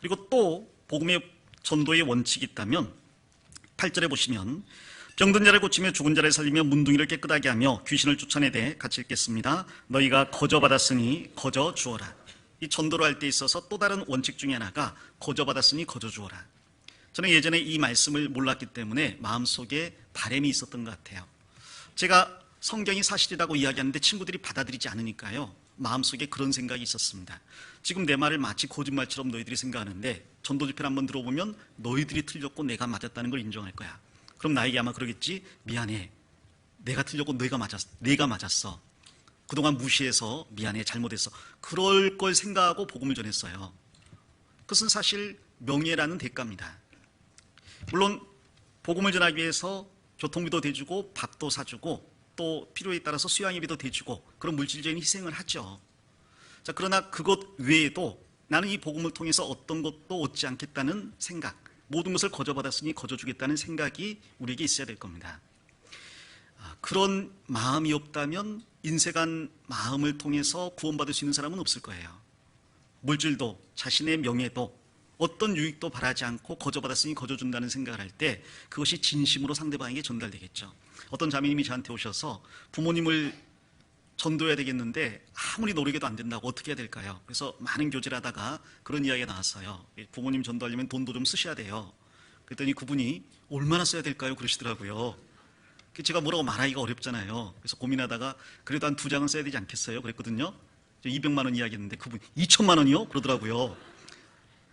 그리고 또 복음의 전도의 원칙이 있다면 8절에 보시면 병든 자를 고치며 죽은 자를 살리며 문둥이를 깨끗하게 하며 귀신을 쫓아내되 같이 읽겠습니다. 너희가 거저 받았으니 거저 주어라. 이 전도를 할 때 있어서 또 다른 원칙 중에 하나가 거저 받았으니 거저 주어라. 저는 예전에 이 말씀을 몰랐기 때문에 마음속에 바램이 있었던 것 같아요. 제가 성경이 사실이라고 이야기하는데 친구들이 받아들이지 않으니까요. 마음속에 그런 생각이 있었습니다. 지금 내 말을 마치 거짓말처럼 너희들이 생각하는데 전도 집회를 한번 들어보면 너희들이 틀렸고 내가 맞았다는 걸 인정할 거야. 그럼 나에게 아마 그러겠지. 미안해. 내가 틀렸고 너희가 맞았, 내가 맞았어. 그동안 무시해서 미안해. 잘못했어. 그럴 걸 생각하고 복음을 전했어요. 그것은 사실 명예라는 대가입니다. 물론 복음을 전하기 위해서 교통비도 대주고 밥도 사주고 또 필요에 따라서 수양회비도 대주고 그런 물질적인 희생을 하죠. 자, 그러나 그것 외에도 나는 이 복음을 통해서 어떤 것도 얻지 않겠다는 생각, 모든 것을 거저받았으니 거저주겠다는 생각이 우리에게 있어야 될 겁니다. 아, 그런 마음이 없다면 인색한 마음을 통해서 구원받을 수 있는 사람은 없을 거예요. 물질도 자신의 명예도 어떤 유익도 바라지 않고 거저받았으니 거저준다는 생각을 할 때 그것이 진심으로 상대방에게 전달되겠죠. 어떤 자매님이 저한테 오셔서 부모님을 전도해야 되겠는데 아무리 노력해도 안 된다고 어떻게 해야 될까요? 그래서 많은 교제를 하다가 그런 이야기가 나왔어요. 부모님 전도하려면 돈도 좀 쓰셔야 돼요. 그랬더니 그분이 얼마나 써야 될까요? 그러시더라고요. 제가 뭐라고 말하기가 어렵잖아요. 그래서 고민하다가 그래도 한 두 장은 써야 되지 않겠어요? 그랬거든요. 200만 원 이야기했는데 그분 2천만 원이요? 그러더라고요.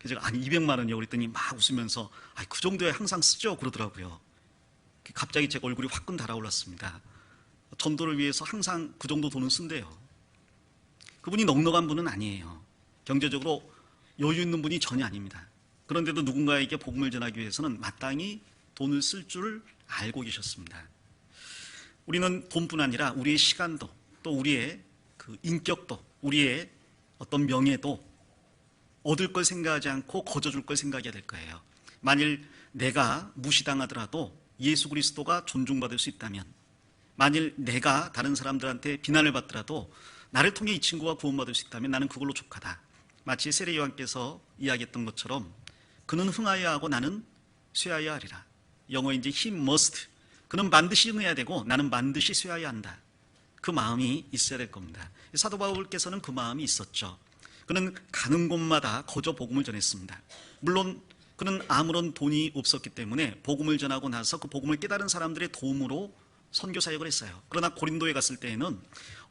그래서 제가 아니 200만 원이요? 그랬더니 막 웃으면서 아, 그 정도에 항상 쓰죠? 그러더라고요. 갑자기 제 얼굴이 화끈 달아올랐습니다. 전도를 위해서 항상 그 정도 돈은 쓴대요. 그분이 넉넉한 분은 아니에요. 경제적으로 여유 있는 분이 전혀 아닙니다. 그런데도 누군가에게 복음을 전하기 위해서는 마땅히 돈을 쓸 줄 알고 계셨습니다. 우리는 돈뿐 아니라 우리의 시간도 또 우리의 그 인격도 우리의 어떤 명예도 얻을 걸 생각하지 않고 거저줄 걸 생각해야 될 거예요. 만일 내가 무시당하더라도 예수 그리스도가 존중받을 수 있다면 만일 내가 다른 사람들한테 비난을 받더라도 나를 통해 이 친구가 구원받을 수 있다면 나는 그걸로 족하다. 마치 세례 요한께서 이야기했던 것처럼 그는 흥하여야 하고 나는 쇠하여야 하리라. 영어 이제 he must. 그는 반드시 흥해야 되고 나는 반드시 쇠하여야 한다. 그 마음이 있어야 될 겁니다. 사도 바울께서는 그 마음이 있었죠. 그는 가는 곳마다 거저 복음을 전했습니다. 물론 그는 아무런 돈이 없었기 때문에 복음을 전하고 나서 그 복음을 깨달은 사람들의 도움으로 선교 사역을 했어요. 그러나 고린도에 갔을 때에는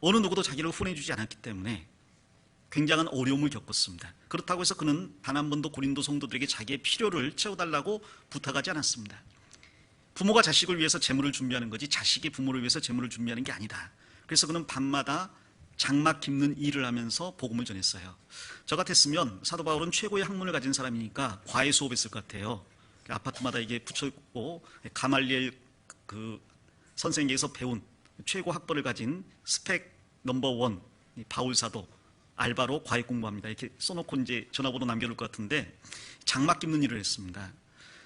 어느 누구도 자기를 후원해주지 않았기 때문에 굉장한 어려움을 겪었습니다. 그렇다고 해서 그는 단 한 번도 고린도 성도들에게 자기의 필요를 채워달라고 부탁하지 않았습니다. 부모가 자식을 위해서 재물을 준비하는 거지 자식이 부모를 위해서 재물을 준비하는 게 아니다. 그래서 그는 밤마다 장막 깁는 일을 하면서 복음을 전했어요. 저 같았으면 사도 바울은 최고의 학문을 가진 사람이니까 과외 수업했을 것 같아요. 아파트마다 이게 붙여 있고 가말리엘 그 선생님께서 배운 최고 학벌을 가진 스펙 넘버 원 바울 사도 알바로 과외 공부합니다. 이렇게 써놓고 이제 전화번호 남겨놓을 것 같은데 장막 깁는 일을 했습니다.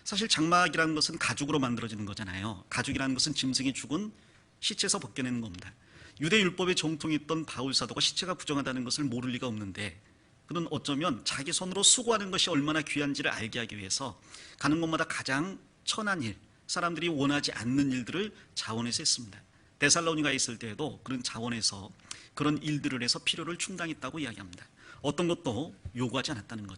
사실 장막이라는 것은 가죽으로 만들어지는 거잖아요. 가죽이라는 것은 짐승이 죽은 시체에서 벗겨내는 겁니다. 유대 율법에 정통했던 바울 사도가 시체가 부정하다는 것을 모를 리가 없는데 그는 어쩌면 자기 손으로 수고하는 것이 얼마나 귀한지를 알게 하기 위해서 가는 곳마다 가장 천한 일, 사람들이 원하지 않는 일들을 자원해서 했습니다. 데살로니가에 있을 때에도 그런 자원에서 그런 일들을 해서 필요를 충당했다고 이야기합니다. 어떤 것도 요구하지 않았다는 거죠.